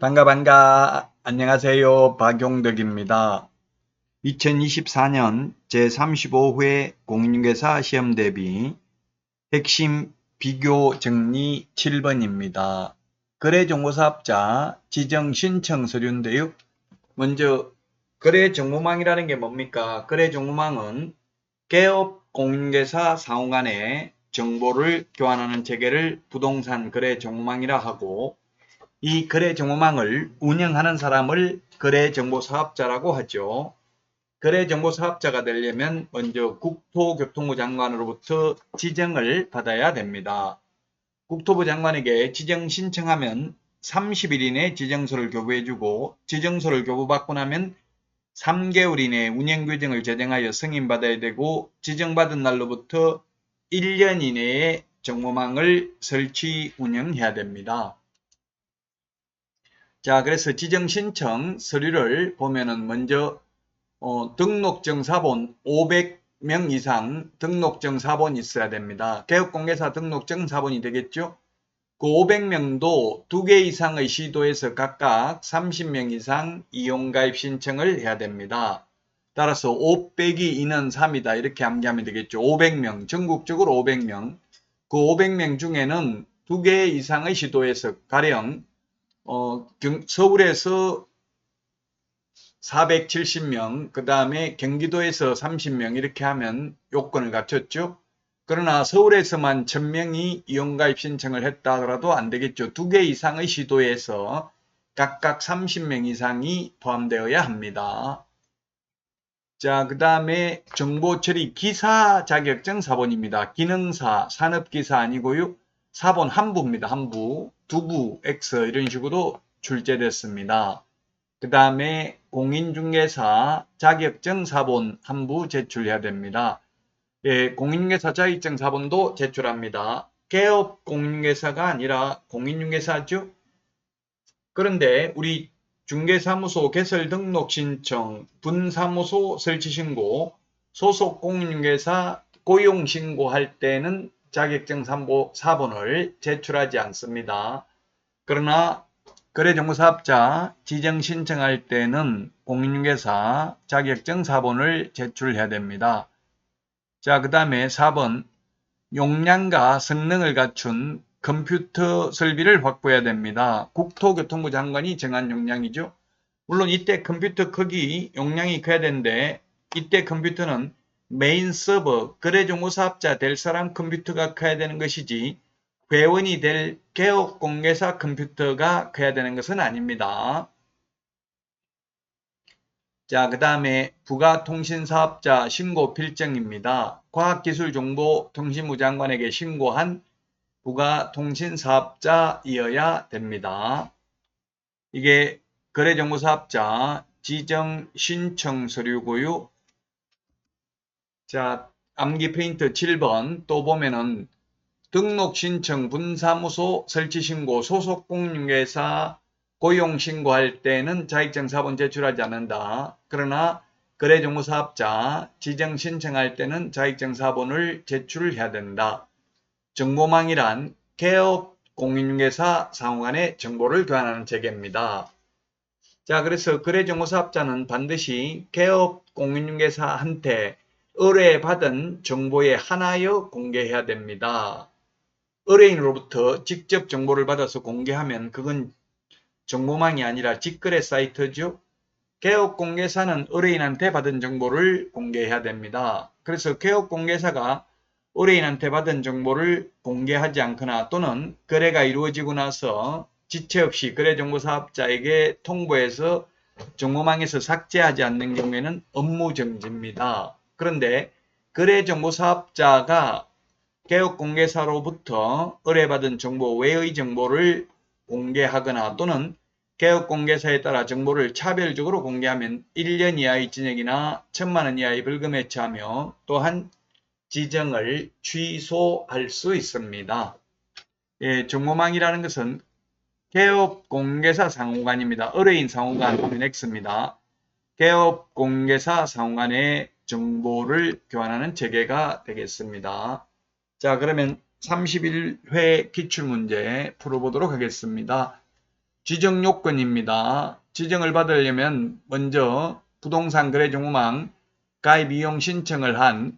반가 반가 안녕하세요 박용덕입니다. 2024년 제35회 공인중개사 시험 대비 핵심 비교 정리 7번입니다. 거래정보사업자 지정 신청 서류인데요. 먼저 거래정보망이라는 게 뭡니까? 거래정보망은 개업 공인중개사 상호 간의 정보를 교환하는 체계를 부동산 거래정보망이라 하고 이 거래정보망을 운영하는 사람을 거래정보사업자라고 하죠. 거래정보사업자가 되려면 먼저 국토교통부 장관으로부터 지정을 받아야 됩니다. 국토부 장관에게 지정 신청하면 30일 이내 지정서를 교부해주고 지정서를 교부받고 나면 3개월 이내 운영규정을 제정하여 승인받아야 되고 지정받은 날로부터 1년 이내에 정보망을 설치 운영해야 됩니다. 자, 그래서 지정 신청 서류를 보면은 먼저 어, 등록증 사본 500명 이상 등록증 사본이 있어야 됩니다. 개업공개사 등록증 사본이 되겠죠? 그 500명도 두 개 이상의 시도에서 각각 30명 이상 이용가입 신청을 해야 됩니다. 따라서 5 빼기 2는 3이다 이렇게 암기하면 되겠죠. 500명 전국적으로 500명 그 500명 중에는 두 개 이상의 시도에서 가령 어, 경, 서울에서 470명, 그 다음에 경기도에서 30명 이렇게 하면 요건을 갖췄죠. 그러나 서울에서만 1000명이 이용가입 신청을 했다 하더라도 안 되겠죠. 두 개 이상의 시도에서 각각 30명 이상이 포함되어야 합니다. 자, 그 다음에 정보 처리 기사 자격증 사본입니다. 기능사, 산업기사 아니고요. 사본 한부입니다. 한부, 두부, X 이런 식으로 출제됐습니다. 그 다음에 공인중개사 자격증 사본 한부 제출해야 됩니다. 예, 공인중개사 자격증 사본도 제출합니다. 개업 공인중개사가 아니라 공인중개사죠. 그런데 우리 중개사무소 개설 등록 신청, 분사무소 설치 신고, 소속 공인중개사 고용 신고할 때는 자격증 3보, 4번을 제출하지 않습니다. 그러나 거래정보사업자 지정 신청할 때는 공인중개사 자격증 4번을 제출해야 됩니다. 자, 그 다음에 4번 용량과 성능을 갖춘 컴퓨터 설비를 확보해야 됩니다. 국토교통부 장관이 정한 용량이죠. 물론 이때 컴퓨터 크기 용량이 커야 되는데 이때 컴퓨터는 메인 서버 거래정보 사업자 될 사람 컴퓨터가 커야 되는 것이지 회원이 될 개업 공개사 컴퓨터가 커야 되는 것은 아닙니다. 자, 그 다음에 부가통신사업자 신고 필정입니다. 과학기술정보통신부 장관에게 신고한 부가통신사업자이어야 됩니다. 이게 거래정보사업자 지정 신청 서류고요. 자, 암기 페인트 7번 또 보면은 등록 신청 분사무소 설치 신고 소속 공인중개사 고용 신고할 때는 자격증 사본 제출하지 않는다. 그러나 거래정보사업자 지정 신청할 때는 자격증 사본을 제출해야 된다. 정보망이란 개업 공인중개사 상호 간의 정보를 교환하는 체계입니다. 자, 그래서 거래정보 사업자는 반드시 개업 공인중개사한테 의뢰받은 정보에 하나여 공개해야 됩니다. 의뢰인으로부터 직접 정보를 받아서 공개하면 그건 정보망이 아니라 직거래 사이트죠. 개업공개사는 의뢰인한테 받은 정보를 공개해야 됩니다. 그래서 개업공개사가 의뢰인한테 받은 정보를 공개하지 않거나 또는 거래가 이루어지고 나서 지체 없이 거래정보사업자에게 통보해서 정보망에서 삭제하지 않는 경우에는 업무정지입니다. 그런데 거래 정보 사업자가 개업 공개사로부터 의뢰받은 정보 외의 정보를 공개하거나 또는 개업 공개사에 따라 정보를 차별적으로 공개하면 1년 이하의 징역이나 1천만원 이하의 벌금에 처하며 또한 지정을 취소할 수 있습니다. 예, 정보망이라는 것은 개업 공개사 상호간입니다. 의뢰인 상호간 하면 X입니다. 개업 공개사 상호간의 정보를 교환하는 체계가 되겠습니다. 자, 그러면 31회 기출문제 풀어보도록 하겠습니다. 지정 요건입니다. 지정을 받으려면 먼저 부동산 거래정보망 가입 이용 신청을 한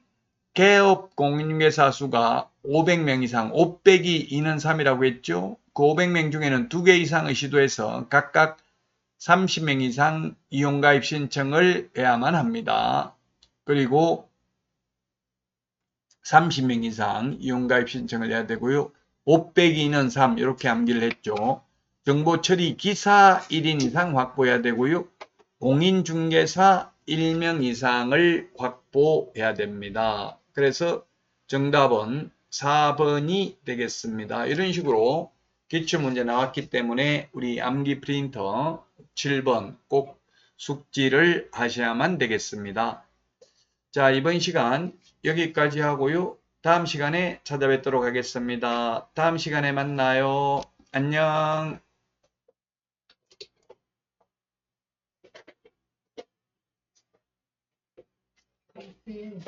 개업 공인중개사 수가 500명 이상, 500이 2는 3이라고 했죠. 그 500명 중에는 2개 이상의 시도에서 각각 30명 이상 이용가입 신청을 해야만 합니다. 그리고 30명 이상 이용가입 신청을 해야 되고요. 502는 3 이렇게 암기를 했죠. 정보 처리 기사 1인 이상 확보해야 되고요. 공인중개사 1명 이상을 확보해야 됩니다. 그래서 정답은 4번이 되겠습니다. 이런 식으로 기출문제 나왔기 때문에 우리 암기 프린터 7번 꼭 숙지를 하셔야만 되겠습니다. 자, 이번 시간 여기까지 하고요. 다음 시간에 찾아뵙도록 하겠습니다. 다음 시간에 만나요. 안녕. 네.